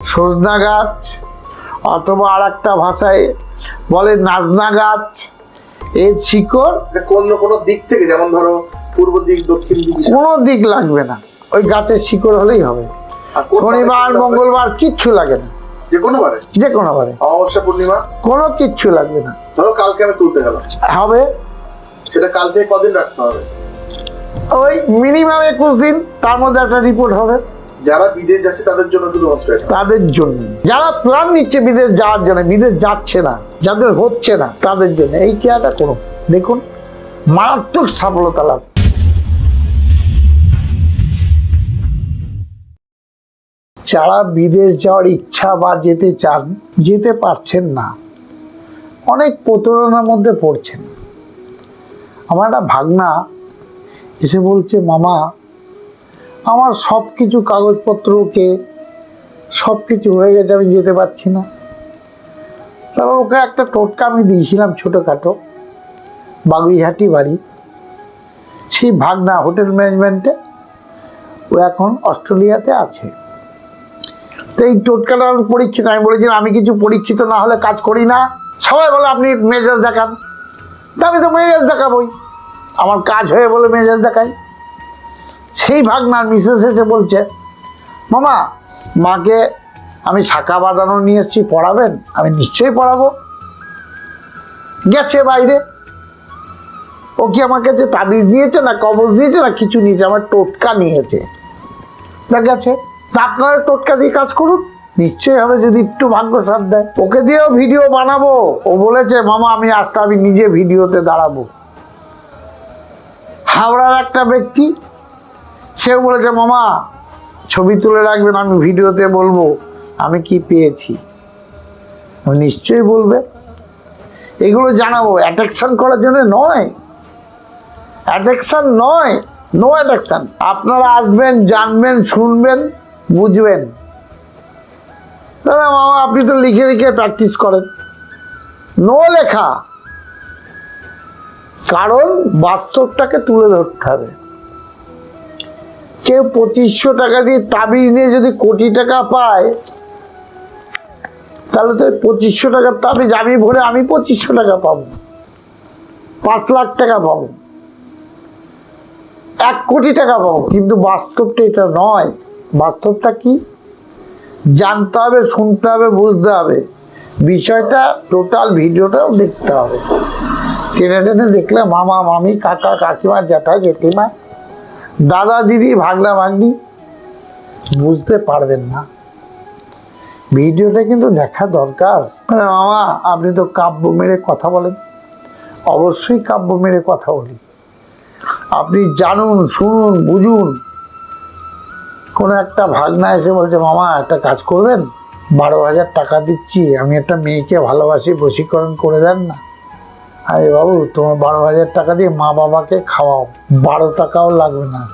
সজনা গাছ অথবা আর একটা ভাষায় বলে নাজনা গাছ এর শিকড় অন্য কোনো দিক থেকে যেমন ধরো পূর্ব দিক দক্ষিণ দিক কোনো দিক লাগবে না। ওই গাছের শিকড় হলেই হবে। শনিবার মঙ্গলবার কিচ্ছু লাগে না। যে কোনো বারে? যে কোনো বারে। অমাবস্যা পূর্ণিমা? কোনো কিচ্ছু লাগবে না। ধরো কালকে আমি তুলতে গেলাম। হবে। সেটা কাল থেকে কদিন রাখতে হবে? ওই মিনিমাম একুশ দিন তার মধ্যে একটা রিপোর্ট হবে। যারা বিদেশ যাচ্ছে, তাদের জন্য শুধুমাত্র তাদের জন্য। যারা প্ল্যান নিচ্ছে বিদেশ যাওয়ার জন্য, বিদেশ যাচ্ছে না, যাদের হচ্ছে না, তাদের জন্য। এই কেয়ারটা করুন দেখুন, মারাত্মক সফলতা লাভ। যারা বিদেশ যাওয়ার ইচ্ছা বা যেতে চান, যেতে পারছেন না, অনেক প্রতারণার মধ্যে পড়ছেন। আমার একটা ভাগনা এসে বলছে, মামা আমার সব কিছু কাগজপত্রকে সব কিছু হয়ে গেছে, আমি যেতে পারছি না। তবে ওকে একটা টোটকা আমি দিয়েছিলাম ছোটোখাটো, বাগুইহাটি বাড়ি। সেই ভাগনা হোটেল ম্যানেজমেন্টে ও এখন অস্ট্রেলিয়াতে আছে। তো এই টোটকাটা পরীক্ষিত, আমি বলেছিলাম, আমি কিছু পরীক্ষিত না হলে কাজ করি না। সবাই বলে, আপনি মেজাজ দেখান। তা আমি তো মেজাজ দেখাবই। আমার কাজ হয়ে বলে মেজাজ দেখাই। সেই ভাগনার মিসেস এসে বলছে, মামা, মাকে আমি শাখা বাঁধানো নিয়ে এসেছি, পড়াবেন? আমি নিশ্চয়ই পড়াবো। গেছে বাইরে। ও কি আমার কাছে তাবিজ নিয়েছে না কবজ নিয়েছে না কিছু নিয়েছে? আমার টোটকা নিয়েছে। না গেছে। তা আপনারা টোটকা দিয়ে কাজ করুন। নিশ্চয়ই হবে যদি একটু ভাগ্য সাথ দেয়। ওকে দিয়েও ভিডিও বানাবো। ও বলেছে, মামা, আমি আসতে, আমি নিজে ভিডিওতে দাঁড়াবো। হাওড়ার একটা ব্যক্তি সেও বলেছে, মামা, ছবি তুলে রাখবেন, আমি ভিডিওতে বলব, আমি কি পেয়েছি? ও নিশ্চয়ই বলবে। এগুলো জানাব অ্যাট্রাকশন করার জন্য নয়। অ্যাট্রাকশন নয় নো অ্যাট্রাকশন আপনারা আসবেন, জানবেন, শুনবেন, বুঝবেন। দাদা, মামা, আপনি তো লিখে লিখে প্র্যাকটিস করেন। নো লেখা। কারণ বাস্তবটাকে তুলে ধরতে হবে। কেউ পঁচিশশো টাকা দিয়ে তাবিজ নিয়ে যদি কোটি টাকা পায়, তাহলে তো পঁচিশশো টাকার তাবিজ আমি ভরে আমি পঁচিশশো টাকা পাবো। পাঁচ লাখ টাকা পাবো। এক কোটি টাকা পাবো। কিন্তু বাস্তবটা এটা নয়। বাস্তবটা কি? জানতে হবে, শুনতে হবে, বুঝতে হবে। বিষয়টা টোটাল ভিডিওটাও দেখতে হবে। টেনে টেনে দেখলে মামা, মামি, কাকা, কাকিমা জ্যাঠা জেঠিমা দাদা দিদি, ভাগনা ভাগ্নি, বুঝতে পারবেন না। ভিডিওটা কিন্তু দেখা দরকার। মানে মামা, আপনি তো কাব্য মেরে কথা বলেন। অবশ্যই কাব্য মেরে কথা বলি। আপনি জানুন, শুনুন, বুঝুন। কোনো একটা ভাগনা এসে বলছে, মামা, একটা কাজ করবেন? বারো হাজার টাকা দিচ্ছি। আমি একটা মেয়েকে ভালোবাসি, বশীকরণ করে দেন না। আরে বাবু, তোমার বারো হাজার টাকা দিয়ে মা বাবাকে খাওয়াও। বারো টাকাও লাগবে না।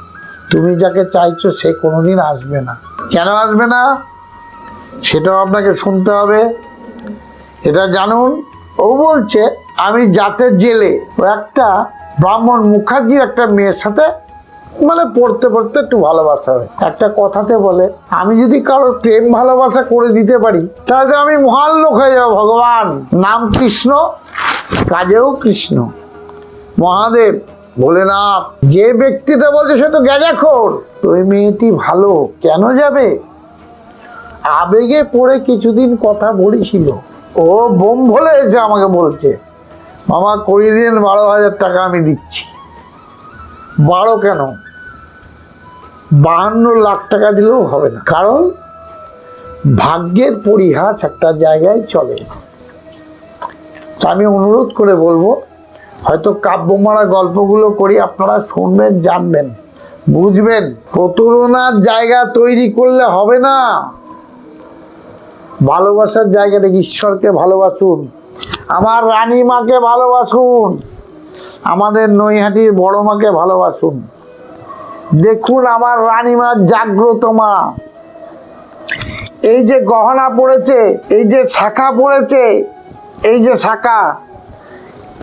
তুমি যাকে চাইছো, সে কোনোদিন আসবে না। কেন আসবে না? সেটাও আপনাকে শুনতে হবে। এটা জানুন। ও বলছে, আমি যাতে জেলে ও একটা ব্রাহ্মণ মুখার্জির একটা মেয়ের সাথে মানে পড়তে পড়তে একটু ভালোবাসা হয়। একটা কথাতে বলে, আমি যদি কারোর প্রেম ভালোবাসা করে দিতে পারি, তাহলে আমি মহান লোক হয়ে যাব, ভগবান। নাম কৃষ্ণ কাজেও কৃষ্ণ। মহাদেব ভোলেনাথ, যে ব্যক্তিটা বলছে সে তো গেজাখোর ওই মেয়েটি ভালো, কেন যাবে? আবেগে পড়ে কিছুদিন কথা বলেছিল। ও বোম ভলে এসে আমাকে বলছে, মামা করিয়ে দিন বারো হাজার টাকা আমি দিচ্ছি। বারো কেন? বাহান্ন লাখ টাকা দিলেও হবে না। কারণ ভাগ্যের পরিহাস একটা জায়গায় চলে। আমি অনুরোধ করে বলব, হয়তো কাব্যমারা গল্পগুলো করি, আপনারা শুনবেন, জানবেন, বুঝবেন। প্রতারণার জায়গা তৈরি করলে হবে না। ভালোবাসার জায়গাটা ঈশ্বরকে ভালোবাসুন, আমার রানী মাকে ভালোবাসুন, আমাদের নৈহাটির বড় মাকে ভালোবাসুন। দেখুন আমার রানীমার জাগ্রত মা। এই যে গহনা পড়েছে, এই যে শাখা পড়েছে এই যে শাখা,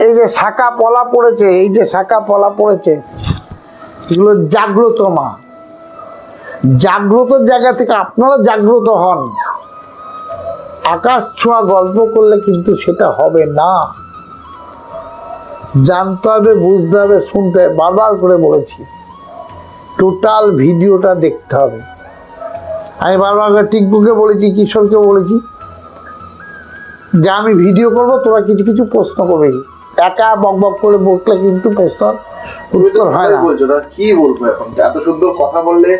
এই যে শাখা পলা পড়েছে, এই যে শাখা পলা পড়েছে, এগুলো জাগ্রত মা। জাগ্রত জায়গা থেকে আপনারা জাগ্রত হন। আকাশ ছোঁয়া গল্প করলে কিন্তু সেটা হবে না। জানতে হবে, বুঝতে হবে, শুনতে হবে, বারবার করে বলেছি। টোটাল ভিডিওটা দেখতে হবে। আমি বারবার করে টিকবুকে বলেছি কিশোরকে বলেছি যে আমি ভিডিও করব তোরা কিছু কিছু প্রশ্ন করবে। একা বক বক করে বকলে কিন্তু প্রশ্ন উত্তর হয় না। বলছো তা কি বলব এখন? এত সুন্দর কথা বললে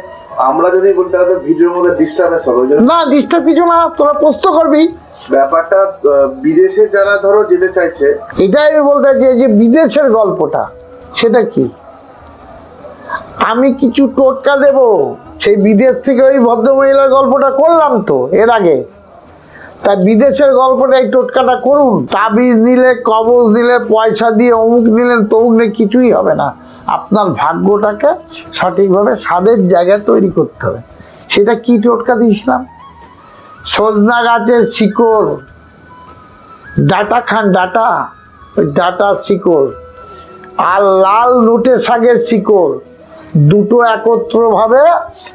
আমরা যদি বলি তাহলে ভিডিওর মধ্যে ডিস্টার্বেন্স হবে না ডিস্টার্ব কিছু না তোরা প্রশ্ন করবি। ব্যাপারটা বিদেশে যারা ধরো যেতে চাইছে এটাই আমি বলতে চাই যে বিদেশের গল্পটা সেটা কি? আমি কিছু টোটকা দেব সেই বিদেশ থেকে ওই ভদ্রমহিলার গল্পটা করলাম তো এর আগে। তা বিদেশের গল্পটা এই টোটকাটা করুন। তাবিজ নিলে, কবজ নিলে, পয়সা দিয়ে অমুক নিলেন তমুক নিলে কিছুই হবে না। আপনার ভাগ্যটাকে সঠিকভাবে স্বাদের জায়গা তৈরি করতে হবে। সেটা কি টোটকা দিয়েছিলাম? সজনা গাছের শিকড়। ডাটা খান, ডাটা? ওই ডাটা শিকড়। আর লাল নোটে শাকের শিকড়। দুটো একত্রভাবে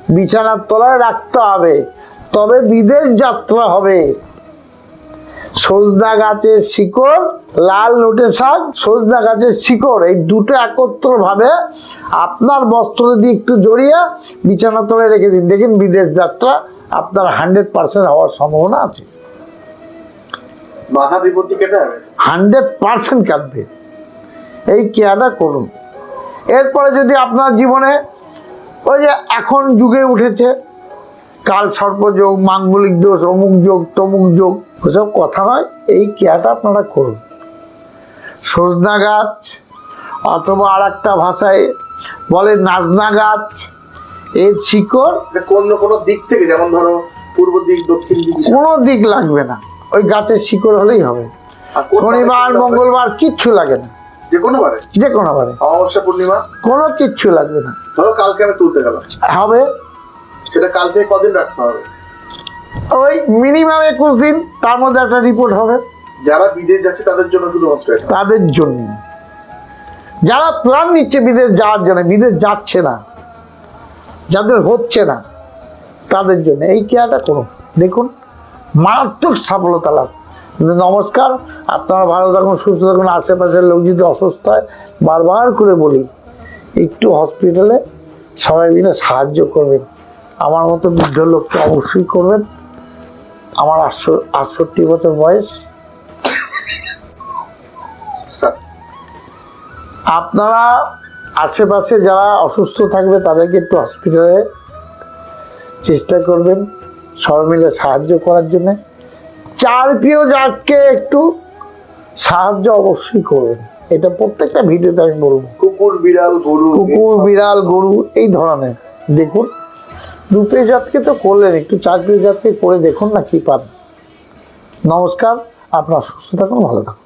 বিছানার তলায় রাখতে হবে। তবে বিদেশ যাত্রা হবে। সজনা গাছের শিকড় লাল নোটে শাক সজনা গাছের শিকড়। এই দুটো একত্রভাবে আপনার বস্ত্র দিয়ে একটু জড়িয়ে বিছানার তলায় রেখে দিন। দেখেন বিদেশ যাত্রা আপনার হান্ড্রেড পার্সেন্ট হওয়ার সম্ভাবনা আছে। বাধা বিপত্তি কেটে যাবে? হান্ড্রেড পার্সেন্ট কাটবে। এই কেয়ারটা করুন। এরপরে যদি আপনার জীবনে ওই যে এখন যুগে উঠেছে কাল সর্পযোগ মাঙ্গলিক দোষ অমুক যোগ তমুক যোগ ওসব কথা নয় এই কেয়ারটা আপনারা করুন। সজনা গাছ অথবা আর একটা ভাষায় বলে নাজনা গাছ এর শিকড় কোন কোনো দিক থেকে যেমন ধরো পূর্ব দিক দক্ষিণ দিক কোনো দিক লাগবে না। ওই গাছের শিকড় হলেই হবে। শনিবার বারে মঙ্গলবার কিচ্ছু লাগে না। যে কোনো বারে যে কোনো বারে অমাবস্যা পূর্ণিমা? কোনো কিচ্ছু লাগবে না। ধরো কালকে আমি তুলতে গেলাম। হবে। সেটা কাল থেকে কদিন রাখতে হবে? ওই মিনিমাম একুশ দিন তার মধ্যে একটা রিপোর্ট হবে। যারা বিদেশ যাচ্ছে তাদের জন্য শুধুমাত্র তাদের জন্য। যারা প্ল্যান নিচ্ছে বিদেশ যাওয়ার জন্য বিদেশ যাচ্ছে না যাদের হচ্ছে না তাদের জন্য। এই কেয়ারটা করুন। দেখুন মারাত্মক সফলতা লাভ। নমস্কার আপনারা ভালো থাকুন সুস্থ থাকুন আশেপাশের লোক যদি অসুস্থ হয় বারবার করে বলি একটু হসপিটালে সবাই মিলে সাহায্য করবেন। আমার মতো বৃদ্ধ লোককে অবশ্যই করবেন। আমার আটশো আটষট্টি বছর বয়স। আপনারা আশেপাশে যারা অসুস্থ থাকবে তাদেরকে একটু হসপিটালে চেষ্টা করবেন সবাই মিলে সাহায্য করার জন্য। চার প্রিয় জাতকে একটু সাহায্য অবশ্যই করবেন। এটা প্রত্যেকটা ভিডিওতে আমি বলব। কুকুর বিড়াল গরু কুকুর বিড়াল গরু এই ধরনের। দেখুন পেয়ে জাতকে তো করলেন, একটু পেয়ে জাতকে করে দেখুন না কি পান নমস্কার, আপনার সুস্থ থাকুন, ভালো থাকুন।